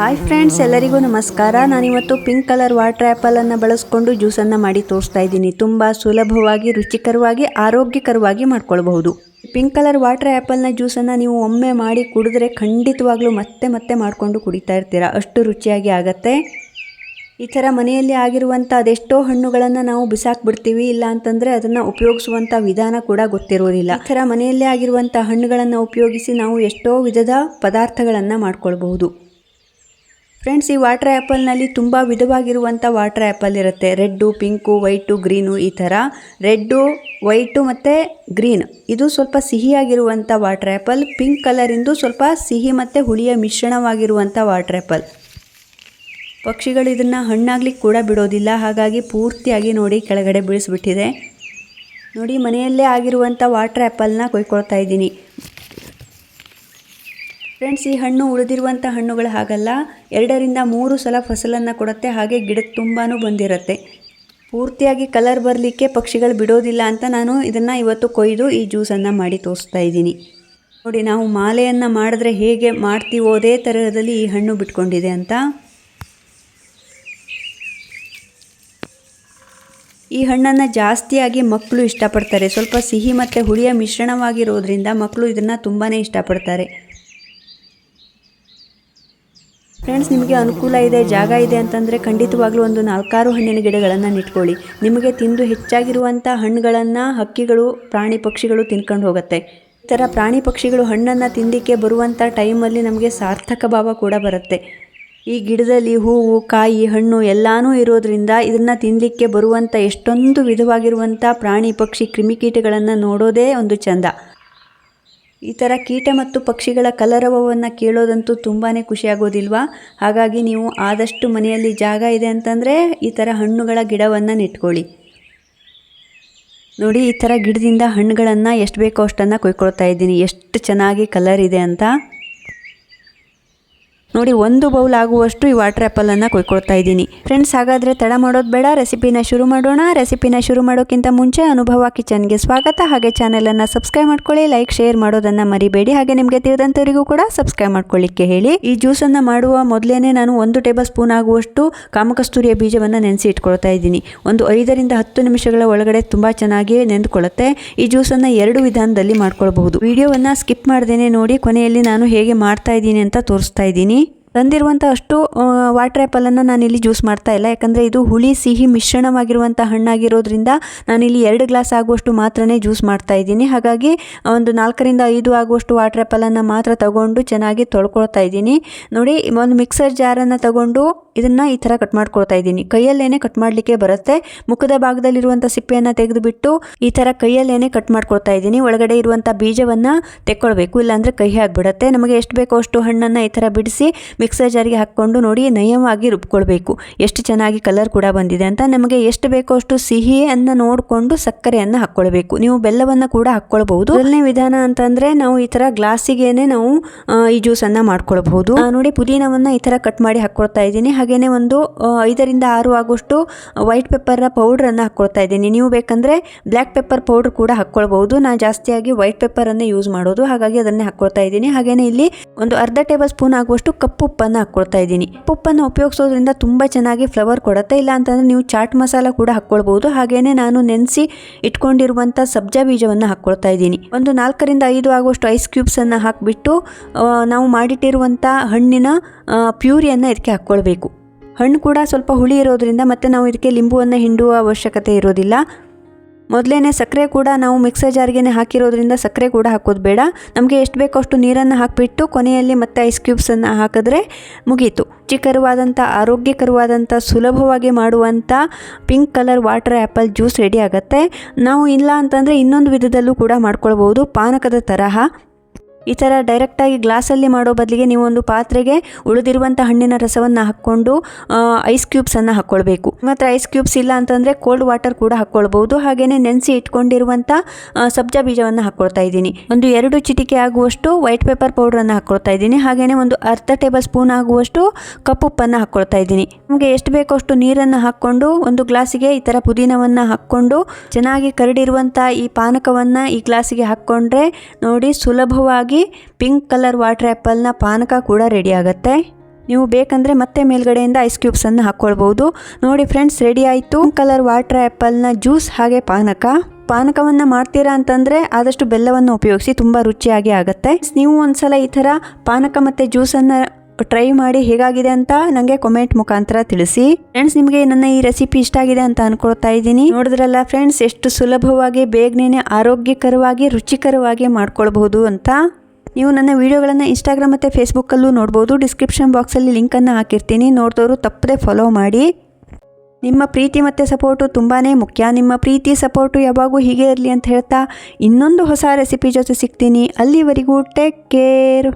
Hi friends ಎಲ್ಲರಿಗೂ ನಮಸ್ಕಾರ. ನಾನಿವತ್ತು ಪಿಂಕ್ ಕಲರ್ ವಾಟರ್ ಆ್ಯಪಲನ್ನು ಬಳಸ್ಕೊಂಡು ಜ್ಯೂಸನ್ನು ಮಾಡಿ ತೋರಿಸ್ತಾ ಇದ್ದೀನಿ. ತುಂಬ ಸುಲಭವಾಗಿ, ರುಚಿಕರವಾಗಿ, ಆರೋಗ್ಯಕರವಾಗಿ ಮಾಡ್ಕೊಳ್ಬಹುದು. ಪಿಂಕ್ ಕಲರ್ ವಾಟರ್ ಆ್ಯಪಲ್ನ ಜ್ಯೂಸನ್ನು ನೀವು ಒಮ್ಮೆ ಮಾಡಿ ಕುಡಿದ್ರೆ ಖಂಡಿತವಾಗ್ಲೂ ಮತ್ತೆ ಮತ್ತೆ ಮಾಡಿಕೊಂಡು ಕುಡಿತಾ ಇರ್ತೀರ. ಅಷ್ಟು ರುಚಿಯಾಗಿ ಆಗತ್ತೆ. ಈ ಥರ ಮನೆಯಲ್ಲಿ ಆಗಿರುವಂಥ ಅದೆಷ್ಟೋ ಹಣ್ಣುಗಳನ್ನು ನಾವು ಬಿಸಾಕ್ಬಿಡ್ತೀವಿ. ಇಲ್ಲ ಅಂತಂದರೆ ಅದನ್ನು ಉಪಯೋಗಿಸುವಂಥ ವಿಧಾನ ಕೂಡ ಗೊತ್ತಿರೋದಿಲ್ಲ. ಈ ಥರ ಮನೆಯಲ್ಲೇ ಆಗಿರುವಂಥ ಹಣ್ಣುಗಳನ್ನು ಉಪಯೋಗಿಸಿ ನಾವು ಎಷ್ಟೋ ವಿಧದ ಪದಾರ್ಥಗಳನ್ನು ಮಾಡ್ಕೊಳ್ಬಹುದು. ಫ್ರೆಂಡ್ಸ್ ಈ ವಾಟರ್ ಆ್ಯಪಲ್ನಲ್ಲಿ ತುಂಬ ವಿಧವಾಗಿರುವಂಥ ವಾಟರ್ ಆ್ಯಪಲ್ ಇರುತ್ತೆ. ರೆಡ್ಡು ಪಿಂಕು ವೈಟು ಗ್ರೀನು ಈ ಥರ ರೆಡ್ಡು ವೈಟು ಮತ್ತು ಗ್ರೀನ್ ಇದು ಸ್ವಲ್ಪ ಸಿಹಿಯಾಗಿರುವಂಥ ವಾಟರ್ ಆ್ಯಪಲ್ ಪಿಂಕ್ ಕಲರಿಂದು ಸ್ವಲ್ಪ ಸಿಹಿ ಮತ್ತು ಹುಳಿಯ ಮಿಶ್ರಣವಾಗಿರುವಂಥ ವಾಟರ್ ಆ್ಯಪಲ್ ಪಕ್ಷಿಗಳು ಇದನ್ನು ಹಣ್ಣಾಗ್ಲಿಕ್ಕೆ ಕೂಡ ಬಿಡೋದಿಲ್ಲ. ಹಾಗಾಗಿ ಪೂರ್ತಿಯಾಗಿ ನೋಡಿ ಕೆಳಗಡೆ ಬೀಳಿಸ್ಬಿಟ್ಟಿದೆ. ನೋಡಿ, ಮನೆಯಲ್ಲೇ ಆಗಿರುವಂಥ ವಾಟರ್ ಆ್ಯಪಲ್ನ ಕೊಯ್ಕೊಳ್ತಾ ಇದ್ದೀನಿ. ಫ್ರೆಂಡ್ಸ್, ಈ ಹಣ್ಣು ಉಳಿದಿರುವಂಥ ಹಣ್ಣುಗಳು ಹಾಗಲ್ಲ. ಎರಡರಿಂದ ಮೂರು ಸಲ ಫಸಲನ್ನು ಕೊಡುತ್ತೆ, ಹಾಗೆ ಗಿಡಕ್ಕೆ ತುಂಬಾ ಬಂದಿರುತ್ತೆ. ಪೂರ್ತಿಯಾಗಿ ಕಲರ್ ಬರಲಿಕ್ಕೆ ಪಕ್ಷಿಗಳು ಬಿಡೋದಿಲ್ಲ ಅಂತ ನಾನು ಇದನ್ನು ಇವತ್ತು ಕೊಯ್ದು ಈ ಜ್ಯೂಸನ್ನು ಮಾಡಿ ತೋರಿಸ್ತಾ ಇದ್ದೀನಿ. ನೋಡಿ, ನಾವು ಮಾಲೆಯನ್ನು ಮಾಡಿದ್ರೆ ಹೇಗೆ ಮಾಡ್ತೀವೋ ಅದೇ ಥರದಲ್ಲಿ ಈ ಹಣ್ಣು ಬಿಟ್ಕೊಂಡಿದೆ ಅಂತ. ಈ ಹಣ್ಣನ್ನು ಜಾಸ್ತಿಯಾಗಿ ಮಕ್ಕಳು ಇಷ್ಟಪಡ್ತಾರೆ. ಸ್ವಲ್ಪ ಸಿಹಿ ಮತ್ತು ಹುಳಿಯ ಮಿಶ್ರಣವಾಗಿರೋದ್ರಿಂದ ಮಕ್ಕಳು ಇದನ್ನು ತುಂಬಾ ಇಷ್ಟಪಡ್ತಾರೆ. ಫ್ರೆಂಡ್ಸ್ ನಿಮಗೆ ಅನುಕೂಲ ಇದೆ, ಜಾಗ ಇದೆ ಅಂತಂದರೆ ಖಂಡಿತವಾಗ್ಲೂ ಒಂದು ನಾಲ್ಕಾರು ಹಣ್ಣಿನ ಗಿಡಗಳನ್ನು ನೆಟ್ಕೊಳ್ಳಿ. ನಿಮಗೆ ತಿಂದು ಹೆಚ್ಚಾಗಿರುವಂಥ ಹಣ್ಣುಗಳನ್ನು, ಹಕ್ಕಿಗಳು, ಪ್ರಾಣಿ ಪಕ್ಷಿಗಳು ತಿನ್ಕೊಂಡು ಹೋಗುತ್ತೆ. ಈ ಥರ ಪ್ರಾಣಿ ಪಕ್ಷಿಗಳು ಹಣ್ಣನ್ನು ತಿಂದಿಕ್ಕೆ ಬರುವಂಥ ಟೈಮಲ್ಲಿ ನಮಗೆ ಸಾರ್ಥಕ ಭಾವ ಕೂಡ ಬರುತ್ತೆ. ಈ ಗಿಡದಲ್ಲಿ ಹೂವು, ಕಾಯಿ, ಹಣ್ಣು ಎಲ್ಲಾನೂ ಇರೋದ್ರಿಂದ ಇದನ್ನು ತಿನ್ನಲಿಕ್ಕೆ ಬರುವಂಥ ಎಷ್ಟೊಂದು ವಿಧವಾಗಿರುವಂಥ ಪ್ರಾಣಿ ಪಕ್ಷಿ ಕ್ರಿಮಿಕೀಟಗಳನ್ನು ನೋಡೋದೇ ಒಂದು ಚಂದ. ಈ ಥರ ಕೀಟ ಮತ್ತು ಪಕ್ಷಿಗಳ ಕಲರವವನ್ನು ಕೇಳೋದಂತೂ ತುಂಬಾ ಖುಷಿಯಾಗೋದಿಲ್ವಾ? ಹಾಗಾಗಿ ನೀವು ಆದಷ್ಟು ಮನೆಯಲ್ಲಿ ಜಾಗ ಇದೆ ಅಂತಂದರೆ ಈ ಥರ ಹಣ್ಣುಗಳ ಗಿಡವನ್ನು ನೆಟ್ಕೊಳ್ಳಿ. ನೋಡಿ, ಈ ಥರ ಗಿಡದಿಂದ ಹಣ್ಣುಗಳನ್ನು ಎಷ್ಟು ಬೇಕೋ ಅಷ್ಟನ್ನು ಕೊಯ್ಕೊಳ್ತಾ ಇದ್ದೀನಿ. ಎಷ್ಟು ಚೆನ್ನಾಗಿ ಕಲರ್ ಇದೆ ಅಂತ. ನೋಡಿ, ಒಂದು ಬೌಲ್ ಆಗುವಷ್ಟು ಈ ವಾಟರ್ ಆ್ಯಪಲನ್ನು ಕೊಯ್ಕೊಳ್ತಾ ಇದ್ದೀನಿ. ಫ್ರೆಂಡ್ಸ್, ಹಾಗಾದರೆ ತಡ ಮಾಡೋದು ಬೇಡ, ರೆಸಿಪಿನ ಶುರು ಮಾಡೋಣ. ರೆಸಿಪಿನ ಶುರು ಮಾಡೋಕ್ಕಿಂತ ಮುಂಚೆ ಅನುಭವ ಕಿಚನ್ಗೆ ಸ್ವಾಗತ. ಹಾಗೆ ಚಾನಲನ್ನು ಸಬ್ಸ್ಕ್ರೈಬ್ ಮಾಡ್ಕೊಳ್ಳಿ, ಲೈಕ್, ಶೇರ್ ಮಾಡೋದನ್ನು ಮರಿಬೇಡಿ. ಹಾಗೆ ನಿಮಗೆ ತಿಳಿದಂಥವರಿಗೂ ಕೂಡ ಸಬ್ಸ್ಕ್ರೈಬ್ ಮಾಡ್ಕೊಳ್ಳಿಕ್ಕೆ ಹೇಳಿ. ಈ ಜ್ಯೂಸನ್ನು ಮಾಡುವ ಮೊದಲೇ ನಾನು ಒಂದು ಟೇಬಲ್ ಸ್ಪೂನ್ ಆಗುವಷ್ಟು ಕಾಮಕಸ್ತೂರಿಯ ಬೀಜವನ್ನು ನೆನೆಸಿ ಇಟ್ಕೊಳ್ತಾ ಇದ್ದೀನಿ. ಒಂದು ಐದರಿಂದ ಹತ್ತು ನಿಮಿಷಗಳ ಒಳಗಡೆ ತುಂಬ ಚೆನ್ನಾಗಿ ನೆಂದುಕೊಳ್ಳುತ್ತೆ ಈ ಜ್ಯೂಸನ್ನು ಎರಡು ವಿಧಾನದಲ್ಲಿ ಮಾಡ್ಕೊಳ್ಬಹುದು. ವಿಡಿಯೋವನ್ನು ಸ್ಕಿಪ್ ಮಾಡ್ದೇನೆ ನೋಡಿ, ಕೊನೆಯಲ್ಲಿ ನಾನು ಹೇಗೆ ಮಾಡ್ತಾ ಇದ್ದೀನಿ ಅಂತ ತೋರಿಸ್ತಾ ಇದ್ದೀನಿ. ತಂದಿರುವಂಥ ಅಷ್ಟು ವಾಟರ್ ಆ್ಯಪಲನ್ನು ನಾನಿಲ್ಲಿ ಜ್ಯೂಸ್ ಮಾಡ್ತಾ ಇಲ್ಲ. ಯಾಕಂದರೆ ಇದು ಹುಳಿ, ಸಿಹಿ ಮಿಶ್ರಣವಾಗಿರುವಂಥ ಹಣ್ಣಾಗಿರೋದ್ರಿಂದ ನಾನಿಲ್ಲಿ ಎರಡು ಗ್ಲಾಸ್ ಆಗುವಷ್ಟು ಮಾತ್ರನೇ ಜ್ಯೂಸ್ ಮಾಡ್ತಾ ಇದ್ದೀನಿ. ಹಾಗಾಗಿ, ಒಂದು ನಾಲ್ಕರಿಂದ ಐದು ಆಗುವಷ್ಟು ವಾಟರ್ ಆ್ಯಪಲನ್ನು ಮಾತ್ರ ತಗೊಂಡು ಚೆನ್ನಾಗಿ ತೊಳ್ಕೊಳ್ತಾ ಇದ್ದೀನಿ. ನೋಡಿ, ಒಂದು ಮಿಕ್ಸರ್ ಜಾರನ್ನು ತಗೊಂಡು ಇದನ್ನು ಈ ಥರ ಕಟ್ ಮಾಡ್ಕೊಳ್ತಾ ಇದ್ದೀನಿ. ಕೈಯಲ್ಲೇನೆ ಕಟ್ ಮಾಡಲಿಕ್ಕೆ ಬರುತ್ತೆ. ಮುಖದ ಭಾಗದಲ್ಲಿರುವಂಥ ಸಿಪ್ಪೆಯನ್ನು ತೆಗೆದುಬಿಟ್ಟು ಈ ಥರ ಕೈಯಲ್ಲೇನೆ ಕಟ್ ಮಾಡ್ಕೊಳ್ತಾ ಇದ್ದೀನಿ. ಒಳಗಡೆ ಇರುವಂಥ ಬೀಜವನ್ನು ತೆಕ್ಕೊಳ್ಬೇಕು. ಇಲ್ಲಾಂದರೆ ಕಹಿ ಆಗಿಬಿಡತ್ತೆ. ನಮಗೆ ಎಷ್ಟು ಬೇಕೋ ಅಷ್ಟು ಹಣ್ಣನ್ನು ಈ ಥರ ಬಿಡಿಸಿ ಮಿಕ್ಸರ್ ಜಾರಿಗೆ ಹಾಕ್ಕೊಂಡು ನೋಡಿ ನಯವಾಗಿ ರುಬ್ಕೊಳ್ಬೇಕು. ಎಷ್ಟು ಚೆನ್ನಾಗಿ ಕಲರ್ ಕೂಡ ಬಂದಿದೆ ಅಂತ. ನಮಗೆ ಎಷ್ಟು ಬೇಕೋ ಅಷ್ಟು ಸಿಹಿಯನ್ನು ನೋಡಿಕೊಂಡು ಸಕ್ಕರೆಯನ್ನು ಹಾಕ್ಕೊಳ್ಬೇಕು. ನೀವು ಬೆಲ್ಲವನ್ನು ಕೂಡ ಹಾಕ್ಕೊಳ್ಬಹುದು. ಮೊದಲನೇ ವಿಧಾನ ಅಂತಂದರೆ ನಾವು ಈ ಥರ ಗ್ಲಾಸಿಗೇನೆ ನಾವು ಈ ಜ್ಯೂಸನ್ನು ಮಾಡ್ಕೊಳ್ಬಹುದು. ನೋಡಿ ಪುದೀನವನ್ನು ಈ ಥರ ಕಟ್ ಮಾಡಿ ಹಾಕ್ಕೊಳ್ತಾ ಇದ್ದೀನಿ. ಹಾಗೇನೆ ಒಂದು ಐದರಿಂದ ಆರು ಆಗುವಷ್ಟು ವೈಟ್ ಪೆಪ್ಪರ್ನ ಪೌಡ್ರನ್ನು ಹಾಕ್ಕೊಳ್ತಾ ಇದ್ದೀನಿ. ನೀವು ಬೇಕಂದರೆ ಬ್ಲ್ಯಾಕ್ ಪೆಪ್ಪರ್ ಪೌಡ್ರ್ ಕೂಡ ಹಾಕ್ಕೊಳ್ಬೋದು ನಾನು ಜಾಸ್ತಿಯಾಗಿ ವೈಟ್ ಪೆಪ್ಪರನ್ನೇ ಯೂಸ್ ಮಾಡೋದು. ಹಾಗಾಗಿ ಅದನ್ನೇ ಹಾಕ್ಕೊಳ್ತಾ ಇದ್ದೀನಿ. ಹಾಗೇನೆ ಇಲ್ಲಿ ಒಂದು ಅರ್ಧ ಟೇಬಲ್ ಸ್ಪೂನ್ ಆಗುವಷ್ಟು ಕಪ್ಪು ಉಪ್ಪನ್ನು ಹಾಕ್ಕೊಳ್ತಾ ಇದ್ದೀನಿ. ಉಪ್ಪನ್ನು ಉಪಯೋಗಿಸೋದ್ರಿಂದ ತುಂಬ ಚೆನ್ನಾಗಿ ಫ್ಲವರ್ ಕೊಡುತ್ತೆ. ಇಲ್ಲ ಅಂತಂದರೆ ನೀವು ಚಾಟ್ ಮಸಾಲ ಕೂಡ ಹಾಕ್ಕೊಳ್ಬೋದು ಹಾಗೆಯೇ ನಾನು ನೆನೆಸಿ ಇಟ್ಕೊಂಡಿರುವಂಥ ಸಬ್ಜಾ ಬೀಜವನ್ನು ಹಾಕ್ಕೊಳ್ತಾ ಇದ್ದೀನಿ. ಒಂದು ನಾಲ್ಕರಿಂದ ಐದು ಆಗುವಷ್ಟು ಐಸ್ ಕ್ಯೂಬ್ಸನ್ನು ಹಾಕಿಬಿಟ್ಟು ನಾವು ಮಾಡಿಟ್ಟಿರುವಂಥ ಹಣ್ಣಿನ ಪ್ಯೂರಿಯನ್ನು ಇದಕ್ಕೆ ಹಾಕ್ಕೊಳ್ಬೇಕು. ಹಣ್ಣು ಕೂಡ ಸ್ವಲ್ಪ ಹುಳಿ ಇರೋದ್ರಿಂದ ಮತ್ತು ನಾವು ಇದಕ್ಕೆ ಲಿಂಬುವನ್ನು ಹಿಂಡುವ ಅವಶ್ಯಕತೆ ಇರೋದಿಲ್ಲ. ಮೊದಲೇ ಸಕ್ಕರೆ ಕೂಡ ನಾವು ಮಿಕ್ಸರ್ ಜಾರ್ಗೆ ಹಾಕಿರೋದ್ರಿಂದ ಸಕ್ಕರೆ ಕೂಡ ಹಾಕೋದು ಬೇಡ. ನಮಗೆ ಎಷ್ಟು ಬೇಕೋ ಅಷ್ಟು ನೀರನ್ನು ಹಾಕಿಬಿಟ್ಟು ಕೊನೆಯಲ್ಲಿ ಮತ್ತೆ ಐಸ್ ಕ್ಯೂಬ್ಸನ್ನು ಹಾಕಿದ್ರೆ ಮುಗೀತು. ರುಚಿಕರವಾದಂಥ ಆರೋಗ್ಯಕರವಾದಂಥ ಸುಲಭವಾಗಿ ಮಾಡುವಂಥ pink colour water apple juice ready ಆಗುತ್ತೆ. ನಾವು ಇಲ್ಲ ಅಂತಂದರೆ ಇನ್ನೊಂದು ವಿಧದಲ್ಲೂ ಕೂಡ ಮಾಡ್ಕೊಳ್ಬೋದು ಪಾನಕದ ತರಹ. ಈ ಥರ ಡೈರೆಕ್ಟಾಗಿ ಗ್ಲಾಸಲ್ಲಿ ಮಾಡೋ ಬದಲಿಗೆ ನೀವು ಒಂದು ಪಾತ್ರೆಗೆ ಉಳಿದಿರುವಂಥ ಹಣ್ಣಿನ ರಸವನ್ನು ಹಾಕ್ಕೊಂಡು ಐಸ್ ಕ್ಯೂಬ್ಸನ್ನು ಹಾಕ್ಕೊಳ್ಬೇಕು ಮಾತ್ರ ಐಸ್ ಕ್ಯೂಬ್ಸ್ ಇಲ್ಲ ಅಂತಂದರೆ ಕೋಲ್ಡ್ ವಾಟರ್ ಕೂಡ ಹಾಕ್ಕೊಳ್ಬೋದು ಹಾಗೆಯೇ ನೆನೆಸಿ ಇಟ್ಕೊಂಡಿರುವಂಥ ಸಬ್ಜಾ ಬೀಜವನ್ನು ಹಾಕ್ಕೊಳ್ತಾ ಇದ್ದೀನಿ. ಒಂದು ಎರಡು ಚಿಟಿಕೆ ಆಗುವಷ್ಟು ವೈಟ್ ಪೇಪರ್ ಪೌಡ್ರನ್ನು ಹಾಕ್ಕೊಳ್ತಾ ಇದ್ದೀನಿ. ಹಾಗೆಯೇ ಒಂದು ಅರ್ಧ ಟೇಬಲ್ ಸ್ಪೂನ್ ಆಗುವಷ್ಟು ಕಪ್ಪುಪ್ಪನ್ನು ಹಾಕ್ಕೊಳ್ತಾ ಇದ್ದೀನಿ. ನಮಗೆ ಎಷ್ಟು ಬೇಕೋ ಅಷ್ಟು ನೀರನ್ನು ಹಾಕ್ಕೊಂಡು, ಒಂದು ಗ್ಲಾಸಿಗೆ ಈ ಥರ ಪುದೀನವನ್ನು ಹಾಕ್ಕೊಂಡು, ಚೆನ್ನಾಗಿ ಕರಡಿರುವಂಥ ಈ ಪಾನಕವನ್ನು ಈ ಗ್ಲಾಸಿಗೆ ಹಾಕ್ಕೊಂಡ್ರೆ ನೋಡಿ ಸುಲಭವಾಗಿ ಪಿಂಕ್ ಕಲರ್ ವಾಟರ್ ಆ್ಯಪಲ್ನ ಪಾನಕ ಕೂಡ ರೆಡಿ ಆಗುತ್ತೆ. ನೀವು ಬೇಕಂದರೆ ಮತ್ತೆ ಮೇಲ್ಗಡೆಯಿಂದ ಐಸ್ ಕ್ಯೂಬ್ಸನ್ನು ಹಾಕ್ಕೊಳ್ಬೋದು. ನೋಡಿ ಫ್ರೆಂಡ್ಸ್, ರೆಡಿ ಆಯಿತು. ಕಲರ್ ವಾಟರ್ ಆ್ಯಪಲ್ನ ಜ್ಯೂಸ್ ಹಾಗೆ ಪಾನಕ. ಪಾನಕವನ್ನು ಮಾಡ್ತೀರಾ ಅಂತಂದರೆ ಆದಷ್ಟು ಬೆಲ್ಲವನ್ನು ಉಪಯೋಗಿಸಿ ತುಂಬ ರುಚಿಯಾಗಿ ಆಗುತ್ತೆ. ನೀವು ಒಂದ್ಸಲ ಈ ಥರ ಪಾನಕ ಮತ್ತು ಜ್ಯೂಸನ್ನು ಟ್ರೈ ಮಾಡಿ ಹೇಗಾಗಿದೆ ಅಂತ ನನಗೆ ಕಮೆಂಟ್ ಮುಖಾಂತರ ತಿಳಿಸಿ. ಫ್ರೆಂಡ್ಸ್, ನಿಮಗೆ ನನ್ನ ಈ ರೆಸಿಪಿ ಇಷ್ಟ ಆಗಿದೆ ಅಂತ ಅನ್ಕೊಳ್ತಾ ಇದ್ದೀನಿ. ನೋಡಿದ್ರಲ್ಲ ಫ್ರೆಂಡ್ಸ್, ಎಷ್ಟು ಸುಲಭವಾಗಿ ಬೇಗನೆ ಆರೋಗ್ಯಕರವಾಗಿ, ರುಚಿಕರವಾಗಿ ಮಾಡ್ಕೊಳ್ಬಹುದು ಅಂತ. ನೀವು ನನ್ನ ವಿಡಿಯೋಗಳನ್ನು ಇನ್ಸ್ಟಾಗ್ರಾಮ್ ಮತ್ತು ಫೇಸ್ಬುಕ್ಕಲ್ಲೂ ನೋಡ್ಬೋದು. ಡಿಸ್ಕ್ರಿಪ್ಷನ್ ಬಾಕ್ಸಲ್ಲಿ ಲಿಂಕನ್ನು ಹಾಕಿರ್ತೀನಿ. ನೋಡಿದವರು ತಪ್ಪದೆ ಫಾಲೋ ಮಾಡಿ. ನಿಮ್ಮ ಪ್ರೀತಿ ಮತ್ತು ಸಪೋರ್ಟು ತುಂಬಾ ಮುಖ್ಯ. ನಿಮ್ಮ ಪ್ರೀತಿ ಸಪೋರ್ಟು ಯಾವಾಗೂ ಹೀಗೆ ಇರಲಿ ಅಂತ ಹೇಳ್ತಾ ಇನ್ನೊಂದು ಹೊಸ ರೆಸಿಪಿ ಜೊತೆ ಸಿಗ್ತೀನಿ. ಅಲ್ಲಿವರೆಗೂ ಟೇಕ್ ಕೇರ್